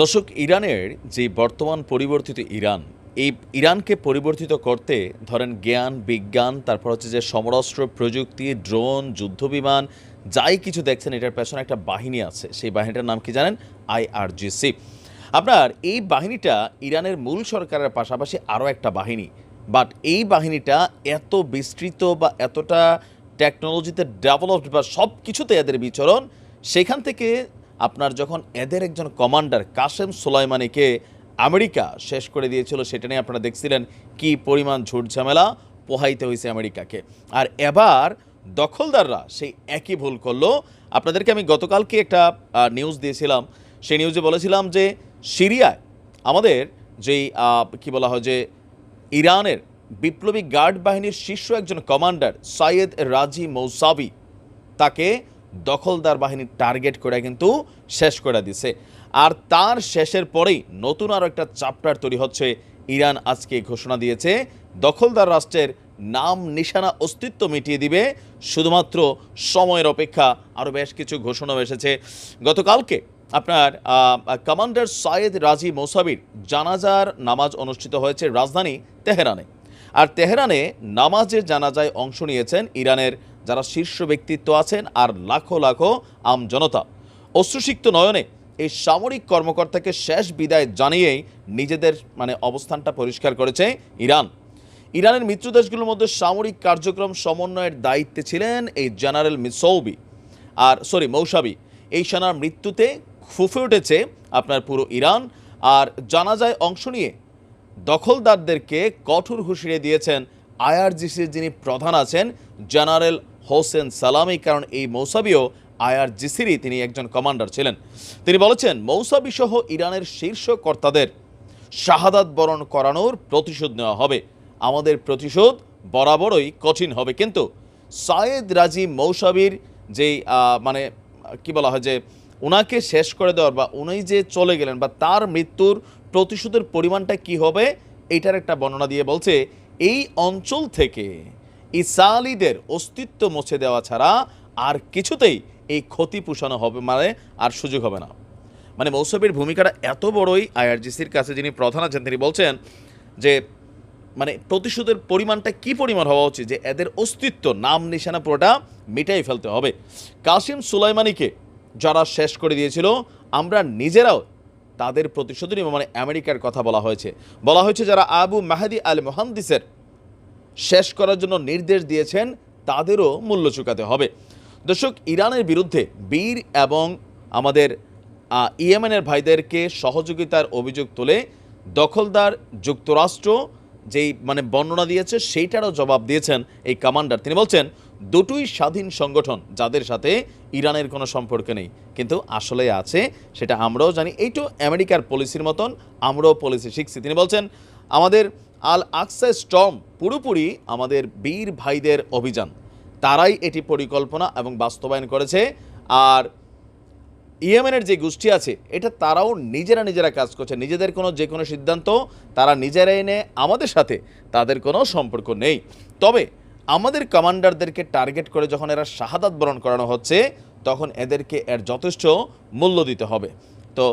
দর্শক, ইরানের যে বর্তমান পরিবর্তিত ইরান, এই ইরানকে পরিবর্তিত করতে ধরেন জ্ঞান, বিজ্ঞান, তারপর হচ্ছে যে সমরাস্ত্র, প্রযুক্তি, ড্রোন, যুদ্ধবিমান, যাই কিছু দেখছেন, এটার পেছনে একটা বাহিনী আছে। সেই বাহিনীটার নাম কি জানেন? আইআরজিসি। আপনার, এই বাহিনীটা ইরানের মূল সরকারের পাশাপাশি আরও একটা বাহিনী। বাট এই বাহিনীটা এত বিস্তৃত বা এতটা টেকনোলজিতে ডেভেলপড বা সব কিছুতে এদের বিচরণ, সেখান থেকে আপনার যখন এদের একজন কমান্ডার কাসেম সোলাইমানিকে আমেরিকা শেষ করে দিয়েছিল, সেটা নিয়ে আপনারা দেখছিলেন কি পরিমাণ ঝুট ঝামেলা পোহাইতে হয়েছে আমেরিকাকে। আর এবার দখলদাররা সেই একই ভুল করল। আপনাদেরকে আমি গতকালকে একটা নিউজ দিয়েছিলাম। সেই নিউজে বলেছিলাম যে সিরিয়ায় আমাদের যেই কি বলা হয় যে ইরানের বিপ্লবী গার্ড বাহিনীর শীর্ষ একজন কমান্ডার সাইয়েদ রাজি মৌসাবি, তাকে দখলদার বাহিনী টার্গেট করে কিন্তু শেষ করে দিছে। আর তার শেষের পরেই নতুন আরও একটা চাপ্টার তৈরি হচ্ছে। ইরান আজকে ঘোষণা দিয়েছে, দখলদার রাষ্ট্রের নাম, নিশানা, অস্তিত্ব মিটিয়ে দিবে। শুধুমাত্র সময়ের অপেক্ষা আরও বেশ কিছু ঘোষণা এসেছে। গতকালকে আপনার কমান্ডার সাইয়েদ রাজি মোসাবির জানাজার নামাজ অনুষ্ঠিত হয়েছে রাজধানী তেহরানে। আর তেহরানে নামাজের জানাজায় অংশ নিয়েছেন ইরানের যারা শীর্ষ ব্যক্তিত্ব আছেন আর লাখো লাখো আম জনতা। অশ্রুসিক্ত নয়নে এই সামরিক কর্মকর্তাকে শেষ বিদায় জানিয়েই নিজেদের মানে অবস্থানটা পরিষ্কার করেছে ইরান। ইরানের মিত্র দেশগুলোর মধ্যে সামরিক কার্যক্রম সমন্বয়ের দায়িত্বে ছিলেন এই জেনারেল মিসৌবি আর, সরি, মৌসাবি। এই সেনার মৃত্যুতে ফুফে উঠেছে আপনার পুরো ইরান আর জানাজায় অংশ নিয়ে দখলদারদেরকে কঠোর হুঁশিয়ে দিয়েছেন আইআরজিসির যিনি প্রধান আছেন জেনারেল হোসেন সালামি, কারণ এই মৌসাবিও আইআরজিসিরই তিনি একজন কমান্ডার ছিলেন। তিনি বলেছেন মৌসাবি সহ ইরানের শীর্ষ কর্তাদের শাহাদাত বরণ করানোর প্রতিশোধ নেওয়া হবে। আমাদের প্রতিশোধ বরাবরই কঠিন হবে, কিন্তু সায়েদ রাজি মৌসাবির যেই মানে কি বলা হয় যে ওনাকে শেষ করে দেওয়ার বা উনি যে চলে গেলেন বা তার মৃত্যুর প্রতিশোধের পরিমাণটা কি হবে, এটার একটা বর্ণনা দিয়ে বলছে, এই অঞ্চল থেকে ইসালিদের অস্তিত্ব মুছে দেওয়া ছাড়া আর কিছুতেই এই ক্ষতি পোষানো হবে মানে আর সুযোগ হবে না। মানে মৌসুমীর ভূমিকাটা এত বড়ই আইআরজিসির কাছে যিনি প্রধান আছেন, তিনি বলছেন যে মানে প্রতিশোধের পরিমাণটা কি পরিমাণ হওয়া উচিত যে এদের অস্তিত্ব, নাম নিশানা পুরোটা মিটাই ফেলতে হবে। কাসিম সুলাইমানিকে যারা শেষ করে দিয়েছিল, আমরা নিজেরাও তাদের প্রতিশোধ নিব মানে আমেরিকার কথা বলা হয়েছে। বলা হয়েছে যারা আবু মাহাদি আল মোহান্দিসের শেষ করার জন্য নির্দেশ দিয়েছেন, তাদেরও মূল্য চুকাতে হবে। দর্শক, ইরানের বিরুদ্ধে বীর এবং আমাদের ইয়েমেনের ভাইদেরকে সহযোগিতার অভিযোগ তুলে দখলদার যুক্তরাষ্ট্র যেই মানে বর্ণনা দিয়েছে, সেইটারও জবাব দিয়েছেন এই কমান্ডার। তিনি বলছেন, দুটোই স্বাধীন সংগঠন, যাদের সাথে ইরানের কোনো সম্পর্ক নেই। কিন্তু আসলে আছে, সেটা আমরাও জানি। এইটু আমেরিকার পলিসির মতন, আমরাও পলিসি শিখছি। তিনি বলছেন, আমাদের আল আকসা স্টর্ম পুরোপুরি আমাদের বীর ভাইদের অভিযান। তারাই এটি পরিকল্পনা এবং বাস্তবায়ন করেছে। আর ইয়েমেনের যে গোষ্ঠী আছে, এটা তারাও নিজেরা নিজেরা কাজ করছে। নিজেদের কোনো যে কোনো সিদ্ধান্ত তারা নিজেরা এনে আমাদের সাথে তাদের কোনো সম্পর্ক নেই। তবে আমাদের কমান্ডারদেরকে টার্গেট করে যখন এরা শাহাদাত বরণ করানো হচ্ছে, তখন এদেরকে এর যথেষ্ট মূল্য দিতে হবে। তো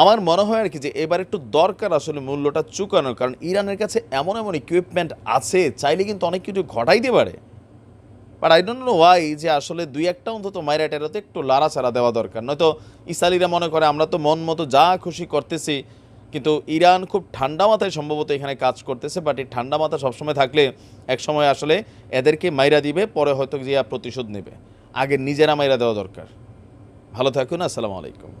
আমার মনে হয় আর কি যে এবার একটু দরকার আসলে মূল্যটা চুকানোর, কারণ ইরানের কাছে এমন এমন ইকুইপমেন্ট আছে, চাইলে কিন্তু অনেক কিছু ঘটাইতে পারে। But I don't know why যে আসলে দুই একটা অন্তত মাইরা টেরাতে একটু লাড়াচাড়া দেওয়া দরকার। নয়তো ইসালিরা মনে করে আমরা তো মন মতো যা খুশি করতেছি, কিন্তু ইরান খুব ঠান্ডা মাথায় সম্ভবত এখানে কাজ করতেছে বাট এই ঠান্ডা মাথা সবসময় থাকলে এক সময় আসলে এদেরকে মাইরা দিবে, পরে হয়তো যে প্রতিশোধ নেবে। আগে নিজেরা মাইরা দেওয়া দরকার। ভালো থাকুন, আসসালামু আলাইকুম।